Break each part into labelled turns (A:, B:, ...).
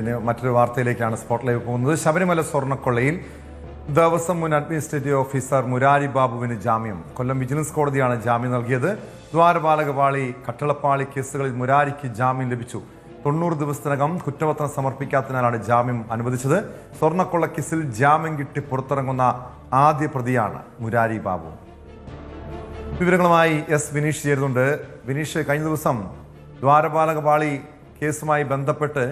A: പിന്നെ മറ്റൊരു വാർത്തയിലേക്കാണ് spot live പോകുന്നത്. ശബരിമല സ്വർണക്കൊള്ളയിൽ ദേവസ്വം മുൻ അഡ്മിനിസ്ട്രേറ്റീവ് ഓഫീസർ മുരാരി ബാബുവിന് ജാമ്യം. കൊല്ലം വിജിലൻസ് കോടതിയാണ് ജാമ്യം നൽകിയത്. ദ്വാരപാലകപാളി കട്ടളപ്പാളി കേസുകളിൽ മുരാരിക്ക് ജാമ്യം ലഭിച്ചു. തൊണ്ണൂറ് ദിവസത്തിനകം കുറ്റപത്രം സമർപ്പിക്കാത്തതിനാലാണ് ജാമ്യം അനുവദിച്ചത്. സ്വർണക്കൊള്ള കേസിൽ ജാമ്യം കിട്ടി പുറത്തിറങ്ങുന്ന ആദ്യ പ്രതിയാണ് മുരാരി ബാബു. വിവരങ്ങളുമായി എസ് വിനീഷ് ചേരുന്നുണ്ട്. വിനീഷ് കഴിഞ്ഞ ദിവസം ദ്വാരപാലകപാളി കേസുമായി ബന്ധപ്പെട്ട്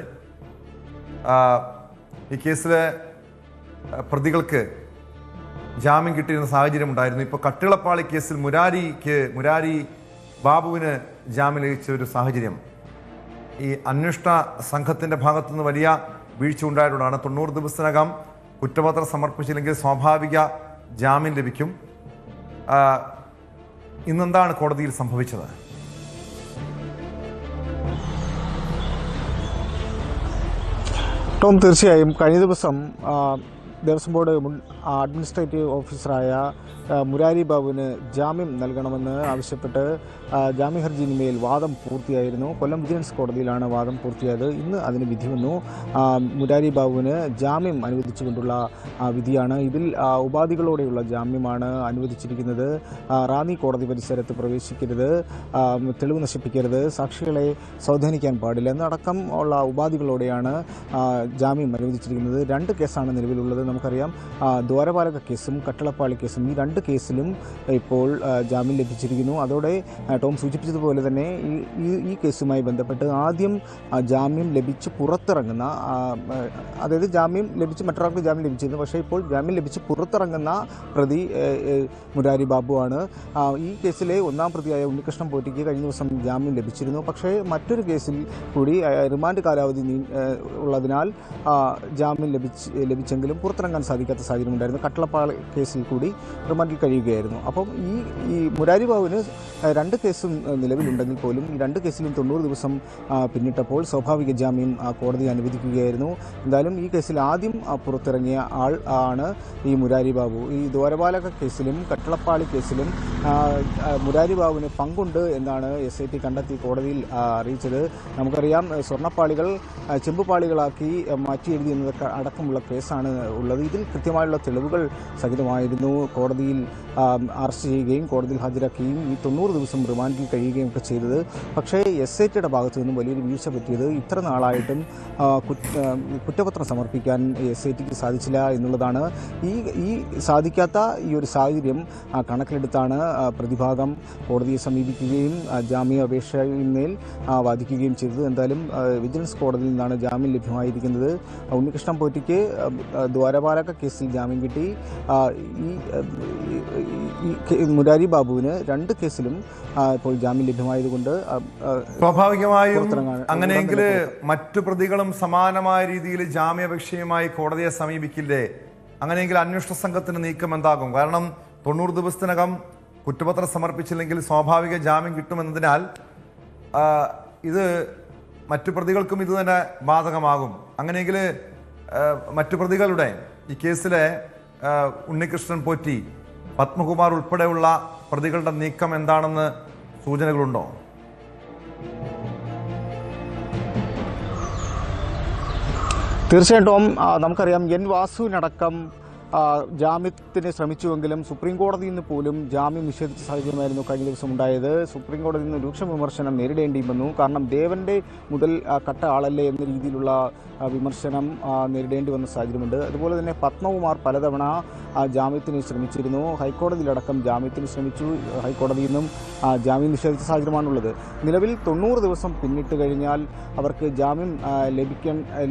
A: ഈ കേസിലെ പ്രതികൾക്ക് ജാമ്യം കിട്ടിയിരുന്ന സാഹചര്യം ഉണ്ടായിരുന്നു. ഇപ്പോൾ കട്ടിളപ്പാളി കേസിൽ മുരാരിക്ക് മുരാരി ബാബുവിന് ജാമ്യം ലഭിച്ച ഒരു സാഹചര്യം. ഈ അന്വേഷണ സംഘത്തിന്റെ ഭാഗത്തുനിന്ന് വലിയ വീഴ്ച ഉണ്ടായതുകൊണ്ടാണ് തൊണ്ണൂറ് ദിവസത്തിനകം കുറ്റപത്രം സമർപ്പിച്ചില്ലെങ്കിൽ സ്വാഭാവിക ജാമ്യം ലഭിക്കും. ഇന്നെന്താണ് കോടതിയിൽ സംഭവിച്ചത്?
B: ടോം തീർച്ചയായും കഴിഞ്ഞ ദിവസം ദേവസ്വം ബോർഡ് മുൻ അഡ്മിനിസ്ട്രേറ്റീവ് ഓഫീസറായ മുരാരി ബാബുവിന് ജാമ്യം നൽകണമെന്ന് ആവശ്യപ്പെട്ട് ജാമ്യ ഹർജിയിന്മേൽ വാദം പൂർത്തിയായിരുന്നു. കൊല്ലം വിജിലൻസ് കോടതിയിലാണ് വാദം പൂർത്തിയായത്. ഇന്ന് അതിന് വിധി വന്നു. മുരാരി ബാബുവിന് ജാമ്യം അനുവദിച്ചുകൊണ്ടുള്ള വിധിയാണ്. ഇതിൽ ഉപാധികളോടെയുള്ള ജാമ്യമാണ് അനുവദിച്ചിരിക്കുന്നത്. റാന്നി കോടതി പരിസരത്ത് പ്രവേശിക്കരുത്. തെളിവ് നശിപ്പിക്കരുത്. സാക്ഷികളെ സ്വാധീനിക്കാൻ പാടില്ല. എന്നടക്കം ഉള്ള ഉപാധികളോടെയാണ് ജാമ്യം അനുവദിച്ചിരിക്കുന്നത്. രണ്ട് കേസാണ് നിലവിലുള്ളത്. നമുക്കറിയാം. ദ്വാരപാലക കേസും കട്ടളപ്പാളി കേസും ഈ രണ്ട് കേസിലും ഇപ്പോൾ ജാമ്യം ലഭിച്ചിരിക്കുന്നു. അതോടെ ടോം സൂചിപ്പിച്ചതുപോലെ തന്നെ ഈ ഈ- കേസുമായി ബന്ധപ്പെട്ട് ആദ്യം ജാമ്യം ലഭിച്ച് പുറത്തിറങ്ങുന്ന അതായത് ജാമ്യം ലഭിച്ച് മറ്റൊരാൾക്ക് ജാമ്യം ലഭിച്ചിരുന്നു. പക്ഷേ ഇപ്പോൾ ജാമ്യം ലഭിച്ച് പുറത്തിറങ്ങുന്ന പ്രതി മുരാരി ബാബുവാണ് ഈ കേസിലെ ഒന്നാം പ്രതിയായ ഉണ്ണികൃഷ്ണൻ പോറ്റിക്ക് കഴിഞ്ഞ ദിവസം ജാമ്യം ലഭിച്ചിരുന്നു. പക്ഷേ മറ്റൊരു കേസിൽ കൂടി റിമാൻഡ് കാലാവധി ഉള്ളതിനാൽ ജാമ്യം ലഭിച്ച് ലഭിച്ചെങ്കിലും പുറത്തിറങ്ങാൻ സാധിക്കാത്ത സാഹചര്യം ഉണ്ടായിരുന്നു കട്ടളപ്പാള കേസിൽ കൂടി റിമാൻഡിൽ കഴിയുകയായിരുന്നു. അപ്പം ഈ ഈ മുരാരി ബാബുവിന് രണ്ട് കേസും നിലവിലുണ്ടെങ്കിൽ പോലും ഈ രണ്ട് കേസിലും തൊണ്ണൂറ് ദിവസം പിന്നിട്ടപ്പോൾ സ്വാഭാവിക ജാമ്യം കോടതി അനുവദിക്കുകയായിരുന്നു. എന്തായാലും ഈ കേസിൽ ആദ്യം പുറത്തിറങ്ങിയ ആൾ ആണ് ഈ മുരാരി ബാബു. ഈ ദ്വാരപാലക കേസിലും കട്ടളപ്പാളി കേസിലും മുരാരി ബാബുവിന് പങ്കുണ്ട് എന്നാണ് എസ് ഐ ടി കണ്ടെത്തി കോടതിയിൽ അറിയിച്ചത്. നമുക്കറിയാം സ്വർണപ്പാളികൾ ചെമ്പുപാളികളാക്കി മാറ്റി എഴുതി എന്നതൊക്കെ അടക്കമുള്ള കേസാണ് ഉള്ളത്. ഇതിൽ കൃത്യമായുള്ള തെളിവുകൾ സഹിതമായിരുന്നു കോടതിയിൽ അറസ്റ്റ് ചെയ്യുകയും കോടതിയിൽ ഹാജരാക്കുകയും ഈ തൊണ്ണൂറ് ദിവസം റിമാൻഡിൽ കഴിയുകയും ഒക്കെ ചെയ്തത്. പക്ഷേ എസ് ഐ ടിയുടെ ഭാഗത്തു നിന്നും വലിയൊരു വീഴ്ച പറ്റിയത് ഇത്ര നാളായിട്ടും കുറ്റപത്രം സമർപ്പിക്കാൻ എസ് ഐ ടിക്ക് സാധിച്ചില്ല എന്നുള്ളതാണ്. ഈ ഈ സാധിക്കാത്ത ഈ ഒരു സാഹചര്യം കണക്കിലെടുത്താണ് പ്രതിഭാഗം കോടതിയെ സമീപിക്കുകയും ആ, ജാമ്യ അപേക്ഷയിന്മേൽ ആ, വാദിക്കുകയും ചെയ്തത്. എന്തായാലും വിജിലൻസ് കോടതിയിൽ നിന്നാണ് ജാമ്യം ലഭ്യമായിരിക്കുന്നത്. ഉണ്ണികൃഷ്ണൻ പോറ്റിക്ക് ആ, ദ്വാരപാലക കേസിൽ ജാമ്യം കിട്ടി. ഈ മുരാരി ബാബുവിന് രണ്ട് കേസിലും ഇപ്പോൾ ജാമ്യം ലഭ്യമായതുകൊണ്ട്
A: സ്വാഭാവികമായും അങ്ങനെയെങ്കിൽ മറ്റു പ്രതികളും സമാനമായ രീതിയിൽ ജാമ്യാപേക്ഷയുമായി കോടതിയെ സമീപിക്കില്ലേ? അങ്ങനെയെങ്കിൽ അന്വേഷണ സംഘത്തിന് നീക്കം എന്താകും? കാരണം തൊണ്ണൂറ് ദിവസത്തിനകം കുറ്റപത്രം സമർപ്പിച്ചില്ലെങ്കിൽ സ്വാഭാവിക ജാമ്യം കിട്ടുമെന്നതിനാൽ ഇത് മറ്റു പ്രതികൾക്കും ഇതുതന്നെ ബാധകമാകും. അങ്ങനെയെങ്കിൽ മറ്റു പ്രതികളുടെ ഈ കേസിലെ ഉണ്ണികൃഷ്ണൻ പോറ്റി പത്മകുമാർ ഉൾപ്പെടെയുള്ള പ്രതികളുടെ നീക്കം എന്താണെന്ന് സൂചനകളുണ്ടോ?
B: തീർച്ചയായിട്ടും നമുക്കറിയാം എൻ വാസുവിനടക്കം ജാമ്യത്തിന് ശ്രമിച്ചുവെങ്കിലും സുപ്രീം കോടതിയിൽ നിന്ന് പോലും ജാമ്യം നിഷേധിച്ച സാഹചര്യമായിരുന്നു കഴിഞ്ഞ ദിവസം ഉണ്ടായത്. സുപ്രീം കോടതിയിൽ നിന്ന് രൂക്ഷ വിമർശനം നേരിടേണ്ടി വന്നു കാരണം ദേവന്റെ മുതൽ കട്ട ആളല്ലേ എന്ന രീതിയിലുള്ള വിമർശനം നേരിടേണ്ടി വന്ന സാഹചര്യമുണ്ട്. അതുപോലെ തന്നെ പത്മകുമാർ പലതവണ ജാമ്യത്തിന് ശ്രമിച്ചിരുന്നു. ഹൈക്കോടതിയിലടക്കം ജാമ്യത്തിന് ശ്രമിച്ചു. ഹൈക്കോടതിയിൽ നിന്നും ജാമ്യം നിഷേധിച്ച സാഹചര്യമാണുള്ളത്. നിലവിൽ തൊണ്ണൂറ് ദിവസം പിന്നിട്ട് കഴിഞ്ഞാൽ അവർക്ക് ജാമ്യം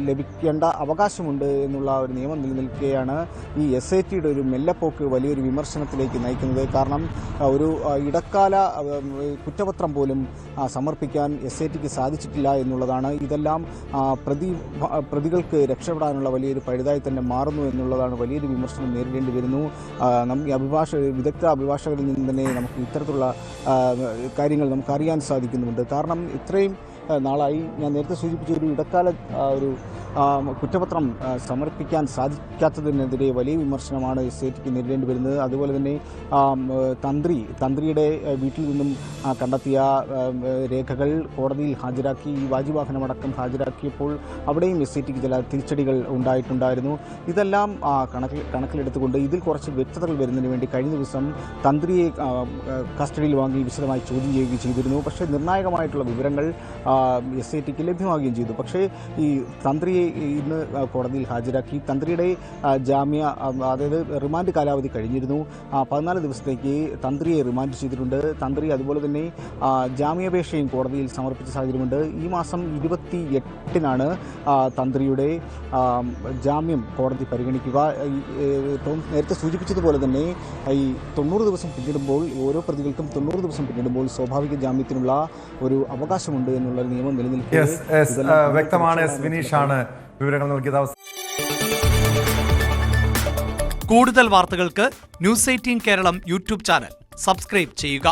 B: ലഭിക്കേണ്ട അവകാശമുണ്ട് എന്നുള്ള ഒരു നിയമം നിലനിൽക്കുകയാണ് ഈ എസ് ഐ ടിയുടെ ഒരു മെല്ലപ്പോക്ക് വലിയൊരു വിമർശനത്തിലേക്ക് നയിക്കുന്നത് കാരണം ഒരു ഇടക്കാല കുറ്റപത്രം പോലും സമർപ്പിക്കാൻ എസ് ഐ ടിക്ക് സാധിച്ചിട്ടില്ല എന്നുള്ളതാണ്. ഇതെല്ലാം പ്രതി പ്രതികൾക്ക് രക്ഷപ്പെടാനുള്ള വലിയൊരു പഴുതായി തന്നെ മാറുന്നു എന്നുള്ളതാണ് വലിയൊരു വിമർശനം നേരിടേണ്ടി വരുന്നു. അഭിഭാഷ വിദഗ്ധ അഭിഭാഷകരിൽ നിന്ന് തന്നെ നമുക്ക് ഇത്തരത്തിലുള്ള കാര്യങ്ങൾ നമുക്ക് അറിയാൻ സാധിക്കുന്നുണ്ട് കാരണം ഇത്രയും നാളായി ഞാൻ നേരത്തെ സൂചിപ്പിച്ച ഒരു ഇടക്കാല ഒരു കുറ്റപത്രം സമർപ്പിക്കാൻ സാധിക്കാത്തതിനെതിരെ വലിയ വിമർശനമാണ് എസ് ഐ ടിക്ക് നേരിടേണ്ടി വരുന്നത്. അതുപോലെ തന്നെ തന്ത്രി തന്ത്രിയുടെ വീട്ടിൽ നിന്നും കണ്ടെത്തിയ രേഖകൾ കോടതിയിൽ ഹാജരാക്കി വാജിവാഹനമടക്കം ഹാജരാക്കിയപ്പോൾ അവിടെയും എസ് ഐ ടിക്ക് ചില തിരിച്ചടികൾ ഉണ്ടായിട്ടുണ്ടായിരുന്നു. ഇതെല്ലാം കണക്കിൽ കണക്കിലെടുത്തുകൊണ്ട് ഇതിൽ കുറച്ച് വ്യക്തതകൾ വരുന്നതിന് വേണ്ടി കഴിഞ്ഞ ദിവസം തന്ത്രിയെ കസ്റ്റഡിയിൽ വാങ്ങി വിശദമായി ചോദ്യം ചെയ്യുകയും ചെയ്തിരുന്നു. പക്ഷേ നിർണായകമായിട്ടുള്ള വിവരങ്ങൾ എസ് ഐ ടിക്ക് ലഭ്യമാകുകയും ചെയ്തു. പക്ഷേ ഈ തന്ത്രിയെ ഇന്ന് ആ, കോടതിയിൽ ഹാജരാക്കി. തന്ത്രിയുടെ ജാമ്യ അതായത് റിമാൻഡ് കാലാവധി കഴിഞ്ഞിരുന്നു. പതിനാല് ദിവസത്തേക്ക് തന്ത്രിയെ റിമാൻഡ് ചെയ്തിട്ടുണ്ട്. തന്ത്രി അതുപോലെ തന്നെ ജാമ്യാപേക്ഷയും കോടതിയിൽ സമർപ്പിച്ച സാഹചര്യമുണ്ട്. ഈ മാസം ഇരുപത്തി എട്ടിനാണ് തന്ത്രിയുടെ ജാമ്യം കോടതി പരിഗണിക്കുക. നേരത്തെ സൂചിപ്പിച്ചതുപോലെ തന്നെ ഈ തൊണ്ണൂറ് ദിവസം പിന്നിടുമ്പോൾ ഓരോ പ്രതികൾക്കും തൊണ്ണൂറ് ദിവസം പിന്നിടുമ്പോൾ സ്വാഭാവിക ജാമ്യത്തിനുള്ള ഒരു അവകാശമുണ്ട് എന്നുള്ള നിയമം നിലനിൽക്കെ
A: വ്യക്തമാണ്. എസ് വിനീഷാണ്. വിവരങ്ങൾ നൽകിയത്
C: കൂടുതൽ വാർത്തകൾക്ക് news eighteen Keralam YouTube channel. Subscribe ചെയ്യുക.